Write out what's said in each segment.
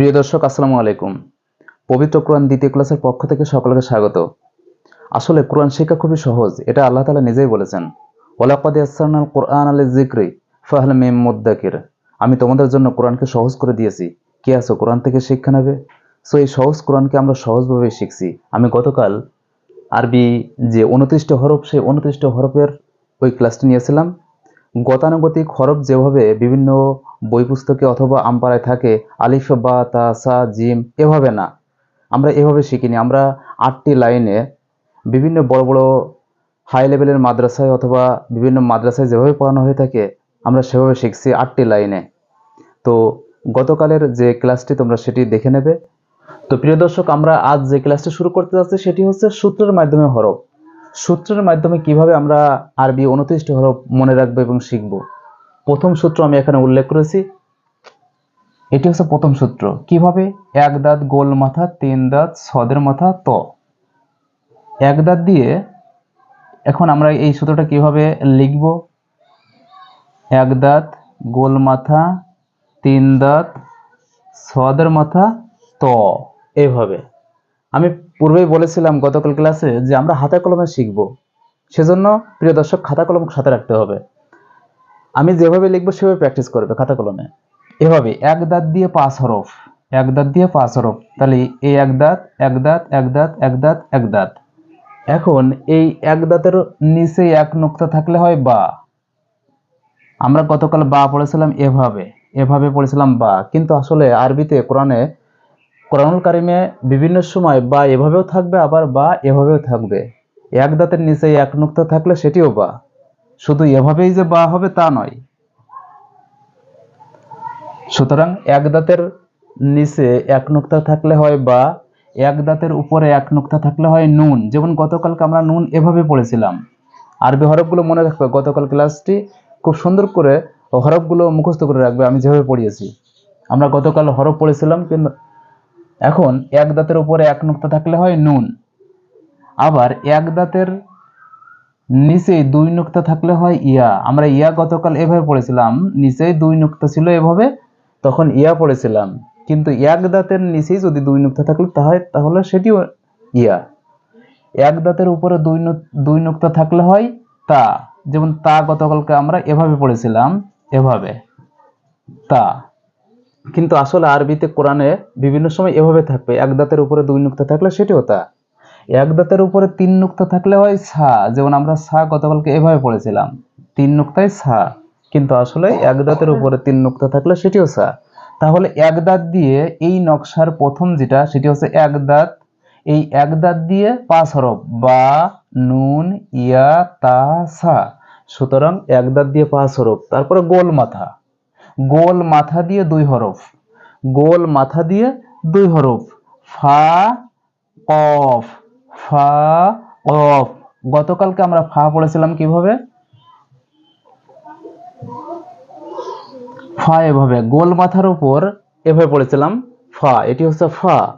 প্রিয় দর্শক, আসসালামু আলাইকুম। পবিত্র কোরআন দ্বিতীয় ক্লাসের পক্ষ থেকে সকলকে স্বাগত। আসলে কোরআন শিক্ষা খুবই সহজ, এটা আল্লাহ তালা নিজেই বলেছেন। ওলাকাদ ইয়াসসারনাল কোরআন আল জিক্রি ফাহল মেম মুদ্দাকির। আমি তোমাদের জন্য কোরআনকে সহজ করে দিয়েছি। কে আছো কোরআন থেকে শিক্ষা নেবে? সো এই সহজ কোরআনকে আমরা সহজভাবে শিখছি। আমি গতকাল আরবি যে উনত্রিশটি হরফ, সেই উনত্রিশটি হরফের ওই ক্লাসটি নিয়েছিলাম। গতানুগতিক হরফ যেভাবে বিভিন্ন বই পুস্তকে অথবা আমপাড়ায় থাকে, আলিফ, বা, তা, সা, জিম, এভাবে না। আমরা এভাবে শিখিনি। আমরা আটটি লাইনে বিভিন্ন বড় বড় হাই লেভেলের মাদ্রাসায় অথবা বিভিন্ন মাদ্রাসায় যেভাবে পড়ানো হয়ে থাকে, আমরা সেভাবে শিখছি আটটি লাইনে। তো গতকালের যে ক্লাসটি তোমরা সেটি দেখে নেবে। তো প্রিয় দর্শক, আমরা আজ যে ক্লাসটি শুরু করতে যাচ্ছি সেটি হচ্ছে সূত্রের মাধ্যমে হরফ। সূত্রের মাধ্যমে কীভাবে আমরা আরবি উনত্রিশটি হরফ মনে রাখব এবং শিখব? প্রথম সূত্র আমি এখানে উল্লেখ করেছি। এটি হচ্ছে প্রথম সূত্র। কীভাবে? এক দাঁত গোল মাথা, তিন দাঁত সদের মাথা, ত। এক দাঁত দিয়ে এখন আমরা এই সূত্রটা কীভাবে লিখব? এক দাঁত গোল মাথা, তিন দাঁত সদের মাথা, ত। এইভাবে আমি পূর্বেই বলেছিলাম গতকাল ক্লাসে যে আমরা হাতে কলমে শিখব। সেজন্য প্রিয় দর্শক, খাতা কলম সাথে রাখতে হবে। আমি যেভাবে লিখব, সেভাবে প্র্যাকটিস করবে খাতা কলমে। এভাবে, এক দাঁত দিয়ে পাঁচ হরফ। এক দাঁত দিয়ে পাঁচ হরফ। তাহলে এই এক দাঁত এক দাঁত এক দাঁত এক দাঁত এক দাঁত। এখন এই এক দাঁতের নিচে এক নোক্তা থাকলে হয় বা। আমরা গতকাল বা পড়েছিলাম এভাবে। এভাবে পড়েছিলাম বা। কিন্তু আসলে আরবিতে, কোরআনে কোরআনুল কারিমে বিভিন্ন সময় বা এভাবেও থাকবে, আবার বা এভাবেও থাকবে। এক দাঁতের নিচে এক নুক্তা থাকলে সেটিও বা। শুধু এভাবেই যে বা হবে তা নয়। সুতরাং এক দাঁতের নিচে এক নুক্তা থাকলে হয় বা, এক দাঁতের উপরে এক নুক্তা থাকলে হয় নুন। যেমন গতকালকে আমরা নুন এভাবে পড়েছিলাম। আরবি হরফগুলো মনে রাখবে, গতকাল ক্লাসটি খুব সুন্দর করে হরফগুলো মুখস্থ করে রাখবে, আমি যেভাবে পড়িয়েছি। আমরা গতকাল হরফ পড়েছিলাম, কিন্তু এখন এক দাঁতের উপরে এক নুক্তা থাকলে হয় নুন। আবার এক দাঁতের নিচে দুই নুক্তা থাকলে হয় ইয়া। আমরা ইয়া গতকাল এভাবে পড়েছিলাম। নিচে দুই নুক্তা ছিল এভাবে, তখন ইয়া পড়েছিলাম। কিন্তু এক দাঁতের নিচেই যদি দুই নুক্তা থাকলে, তাহলে তাহলে সেটিও ইয়া। এক দাঁতের উপরে দুই দুই নুক্তা থাকলে হয় তা। যেমন তা গতকালকে আমরা এভাবে পড়েছিলাম, এভাবে। তা। কিন্তু আসলে আরবিতে কোরআনে বিভিন্ন সময় এভাবে থাকবে, এক দাঁতের উপরে দুই নুক্তা থাকলে সেটিও তা। এক দাঁতের উপরে তিন নুক্তা থাকলে হয় সা, যেমন আমরা সা গতকালকে এভাবে পড়েছিলাম। তিন নুক্তায় সা, কিন্তু আসলে এক দাঁতের উপরে তিন নুক্তা থাকলে সেটিও সা। তাহলে এক দাঁত দিয়ে এই নকশার প্রথম যেটা, সেটি হচ্ছে এক দাঁত। এই এক দাঁত দিয়ে পাঁচ হরফ, বা, নুন, ইয়া, তা, সা। সুতরাং এক দাঁত দিয়ে পাঁচ হরফ, তারপরে গোল মাথা। গোল মাথা দিয়ে দুই হরফ। গোল মাথা দিয়ে দুই হরফ। ফা, কফ। ফা, কফ। গতকালকে আমরা ফা পড়েছিলাম কীভাবে? ফা এভাবে। গোল মাথার উপর এভাবে পড়েছিলাম। ফা, এটি হচ্ছে ফা।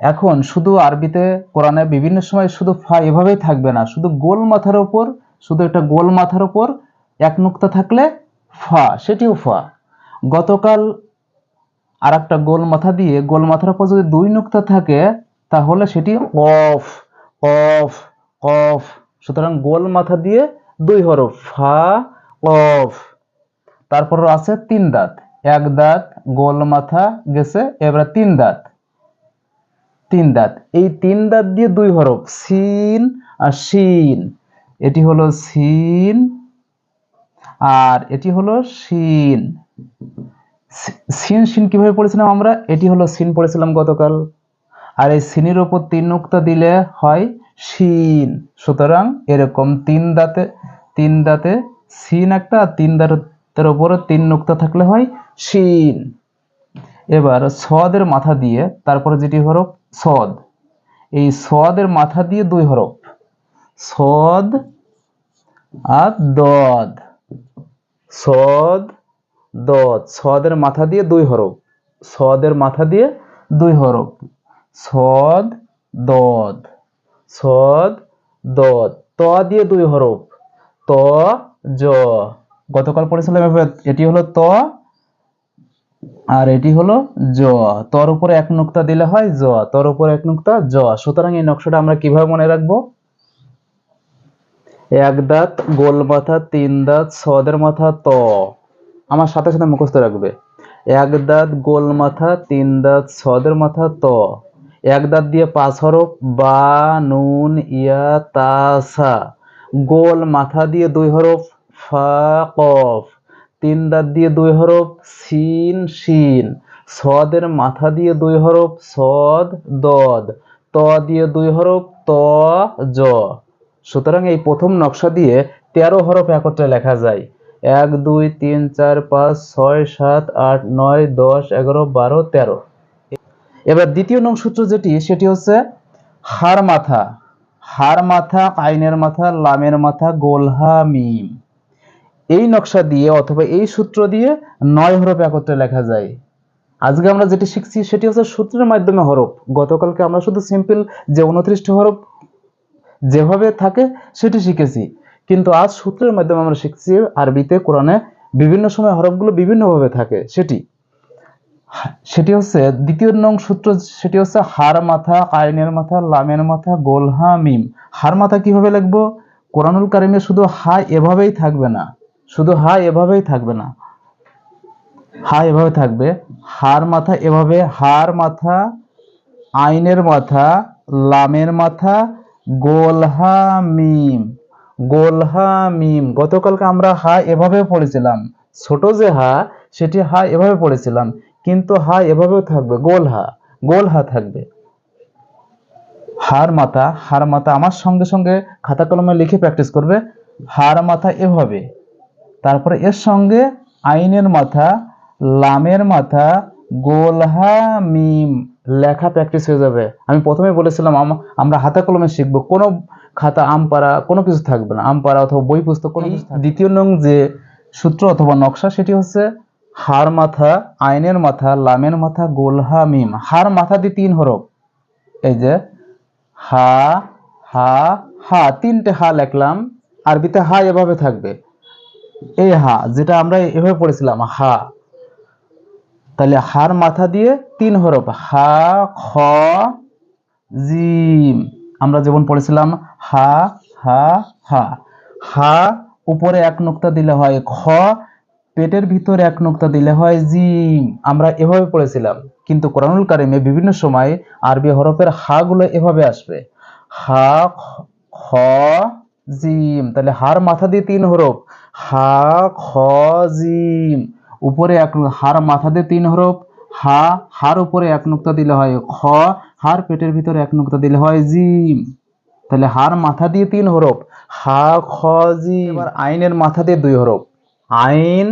এখন শুধু আরবিতে, কোরআনে বিভিন্ন সময় শুধু ফা এভাবেই থাকবে না। শুধু গোল মাথার উপর, শুধু একটা গোল মাথার উপর এক নুক্তা থাকলে ফা, সেটিও ফা। গতকাল আর একটা গোল মাথা দিয়ে গোল মাথার উপর যদি দুই নুক্তা থাকে, তাহলে সেটি অফ অফ অফ। সুতরাং গোল মাথা দিয়ে দুই হরফ, ফা, অফ। তারপর আছে তিন দাঁত। এক দাঁত গোল মাথা গেছে, এবারে তিন দাঁত। তিন দাঁত। এই তিন দাঁত দিয়ে দুই হরফ, সিন আর শিন। এটি হলো সিন আর এটি হলো শিন। সিন সিন কীভাবে পড়েছিলাম আমরা? এটি হলো সিন পড়েছিলাম গতকাল। আর এই সিনের ওপর তিন নুক্তা দিলে হয় শিন। সুতরাং এরকম তিন দাঁতে তিন দাঁতে সিন একটা, আর তিন দাঁতের ওপরে তিন নুক্তা থাকলে হয় শিন। এবার সদের মাথা দিয়ে, তারপরে যেটি হরফ? সদ। এই সদের মাথা দিয়ে দুই হরফ। সদ আর দদ। সদ দদ সদের মাথা দিয়ে দুই হরফ। সদের মাথা দিয়ে দুই হরফ। সদ দদ সদ দদ ত দিয়ে দুই হরফ। ত, জ। গতকাল পড়েছিলাম এটি হলো ত আর এটি হলো জ। তর উপরে এক নুক্তা দিলে হয় জ। তর উপরে এক নুক্তা জ। সুতরাং এই নকশাটা আমরা কীভাবে মনে রাখব? এক দাঁত, গোল মাথা, তিন দাঁত সদের মাথা, ত। আমার সাথে সাথে মুখস্থ রাখবে। এক দাঁত গোল মাথা, তিন দাঁত সদের মাথা, ত। এক দাঁত দিয়ে পাঁচ হরফ, বা, নুন, ইয়া, তা, সা। গোল মাথা দিয়ে দুই হরফ, ফা, কফ। তিন দাঁত দিয়ে দুই হরফ, সিন, শিন। সদের মাথা দিয়ে দুই হরফ, সদ, দদ। ত দিয়ে দুই হরফ, ত, জ। সুতরাং এই প্রথম নকশা দিয়ে তেরো হরফ একত্রে লেখা যায়। এক, দুই, তিন, চার, পাঁচ, ছয়, সাত, আট, নয়, দশ, এগারো, বারো, তেরো। এবার দ্বিতীয় নং সূত্র যেটি, সেটি হচ্ছে হার মাথা। হার মাথা, আইনের মাথা, লামের মাথা, গোলহা, মিম। এই নকশা দিয়ে অথবা এই সূত্র দিয়ে নয় হরফ একত্রে লেখা যায়। আজকে আমরা যেটি শিখছি, সেটি হচ্ছে সূত্রের মাধ্যমে হরফ। গতকালকে আমরা শুধু সিম্পল যে উনত্রিশটি হরফ যেভাবে থাকে, সেটি শিখেছি। কিন্তু আজ সূত্রের মাধ্যমে আমরা শিখছি আরবিতে, কোরআনে বিভিন্ন সময় হরফগুলো বিভিন্নভাবে থাকে। সেটি? সেটি হচ্ছে দ্বিতীয় নং সূত্র, সেটি হচ্ছে হার মাথা, আইনের মাথা, লামের মাথা গোলহা মিম। হার মাথা কীভাবে লিখব? কোরআনুল কারিমে শুধু হা এভাবেই থাকবে না। শুধু হা এভাবেই থাকবে না। হা এভাবে থাকবে। হার মাথা এভাবে, হার মাথা, আইনের মাথা, লামের মাথা গোলহা মিম। গোলহা মিম। গতকালকে আমরা হা এভাবে পড়েছিলাম। ছোট যে হা, সেটি হা এভাবে পড়েছিলাম। কিন্তু হা এভাবেও থাকবে। গোল, হা। গোল, হা থাকবে। হার মাথা হার মাথা আমার সঙ্গে সঙ্গে খাতা কলমে লিখে প্র্যাকটিস করবে। হার মাথা এভাবে। তারপরে এর সঙ্গে আইনের মাথা, লামের মাথা গোলহা মিম লেখা প্র্যাকটিস হয়ে যাবে। আমি প্রথমে বলেছিলাম আমরা হাতে কলমে শিখব। কোনো খাতা আম পাড়া কোনো কিছু থাকবে না। আম পাড়া অথবা বই পুস্তক কোনো কিছু দ্বিতীয় নং যে সূত্র অথবা নকশা সেটি হচ্ছে হার মাথা আইনের মাথা লামের মাথা গোলহা মিম। হার মাথা দিয়ে তিন হরফ। এই যে হা হা হা তিনটে হা লিখলাম। আরবিতে হা এভাবে থাকবে। এই হা যেটা আমরা এভাবে পড়েছিলাম হা। তাহলে হার মাথা দিয়ে তিন হরফ। হা খ জিম। আমরা যেমন পড়েছিলাম, হা হা হা। হা, উপরে এক নোক্তা দিলে হয় খ পেটের ভিতরে এক নোক্তা দিলে হয় জিম। আমরা এভাবে পড়েছিলাম। কিন্তু কোরআনুল কারিমে বিভিন্ন সময় আরবি হরফের হা গুলো এভাবে আসবে। হা খ, জিম। তাহলে হার মাথা দিয়ে তিন হরফ। হা, খ, জিম। উপরে এক হার মাথা দিয়ে তিন হরফ। হা, হার উপরে এক নুক্তা দিলে হয় খ, হার পেটের ভিতরে এক নুক্তা দিলে হয় জিম। তাহলে হার মাথা দিয়ে তিন হরফ, হা, খ, জিম। এবার আইনের মাথা দিয়ে দুই হরফ, আইন,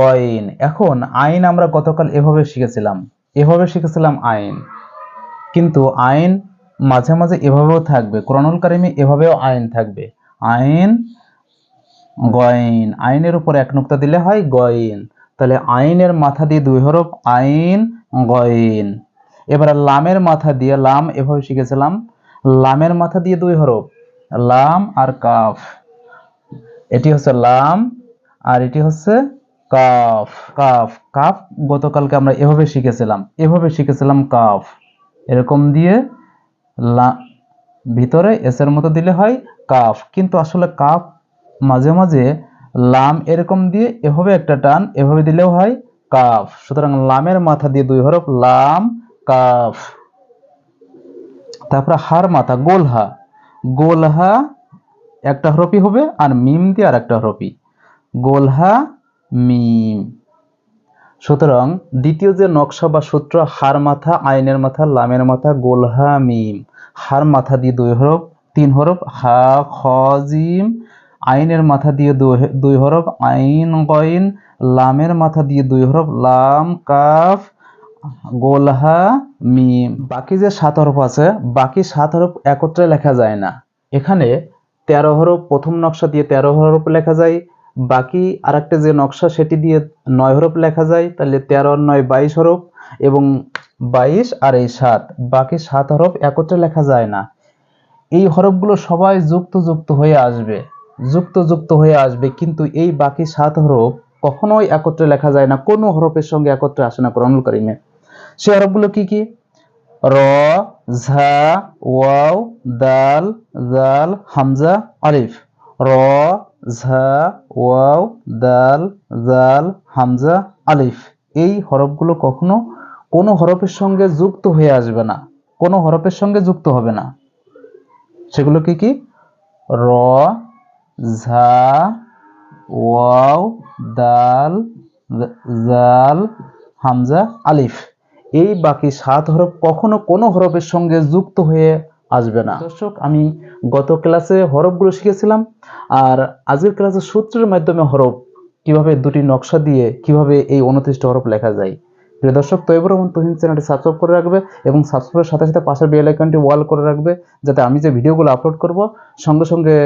গইন। এখন আইন আমরা গতকাল এভাবে শিখেছিলাম এভাবে শিখেছিলাম আইন। কিন্তু আইন মাঝে মাঝে এভাবেও থাকবে, কোরআনুল কারিমে এভাবেও আইন থাকবে। আইন গয়েন আইনের উপর এক নুক্তা দিলে হয় গয়েন তাহলে আইনের মাথা দিয়ে দুই হরফ, আইন গয়েন এবার লামের মাথা দিয়ে লাম, এভাবে শিখেছিলাম। লামের মাথা দিয়ে দুই হরফ, লাম আর কাফ। এটি হচ্ছে লাম আর এটি হচ্ছে কাফ। কাফ কাফ গতকালকে আমরা এভাবে শিখেছিলাম। এভাবে শিখেছিলাম কাফ। এরকম দিয়ে লা, ভিতরে এসের মতো দিলে হয় কাফ। কিন্তু আসলে কাফ মাঝে মাঝে লাম এরকম দিয়ে এভাবে একটা টান এভাবে দিলেও হয়, কাফ। সুতরাং লামের মাথা দিয়ে দুই হরফ, লাম, কাফ। তারপরে হার মাথা, গোলহা। গোলহা একটা হরফই হবে আর মিম দিয়ে আর একটা হরফই। গোলহা, মিম। সুতরাং দ্বিতীয় যে নকশা বা সূত্র, হার মাথা, আইনের মাথা, লামের মাথা, গোলহা, মিম। হার মাথা দিয়ে দুই হরফ, তিন হরফ, হা, খ আইনের মাথা দিয়ে দুই- হরফ, আইন, গইন, লামের মাথা দিয়ে দুই হরফ, লাম, কাফ, গোলহা, মিম। বাকি যে সাত হরফ আছে, বাকি সাত হরফ একত্রে লেখা যায় না। এখানে তেরো হরফ, প্রথম নকশা দিয়ে তেরো হরফ লেখা যায়। বাকি আরেকটা যে নকশা, সেটি দিয়ে নয় হরফ লেখা যায়। তাহলে তেরো, নয়, বাইশ হরফ এবং বাইশ আর এই সাত। বাকি সাত হরফ একত্রে লেখা যায় না। এই হরফগুলো সবাই যুক্ত যুক্ত হয়ে আসবে। যুক্ত যুক্ত হয়ে আসবে, কিন্তু এই বাকি সাত হরফ কখনোই একত্রে লেখা যায় না, কোনো হরফের সঙ্গে একত্রে আসে না কোরআনুল করিমে। সেই হরফগুলো কি কি? র, ঝা, ওয়াও, দাল, জাল, হামজা, আলিফ। র, ঝা, ওয়াও, দাল, জাল, হামজা, আলিফ। এই হরফগুলো কখনো কোনো হরফের সঙ্গে যুক্ত হয়ে আসবে না, কোনো হরফের সঙ্গে যুক্ত হবে না। সেগুলো কি কি? র ঝা, ওয়াও, দাল, জাল, হামজা, আলিফ। এই বাকি সাত হরফ কখনো কোনো হরফের সঙ্গে যুক্ত হয়ে আসবে না। দর্শক, আমি গত ক্লাসে হরফগুলো শিখেছিলাম, আর আজকের ক্লাসে সূত্রের মাধ্যমে হরফ কীভাবে দুটি নকশা দিয়ে কীভাবে এই উনত্রিশটি হরফ লেখা যায়। প্রিয় দর্শক তৈবর এবং তুহিন চ্যানেলটি সাবস্ক্রাইব করে রাখবে এবং সাবস্ক্রাইবের সাথে সাথে পাশের বেল আইকনটি ওয়াল করে রাখবে, যাতে আমি যে ভিডিওগুলো আপলোড করব, সঙ্গে সঙ্গে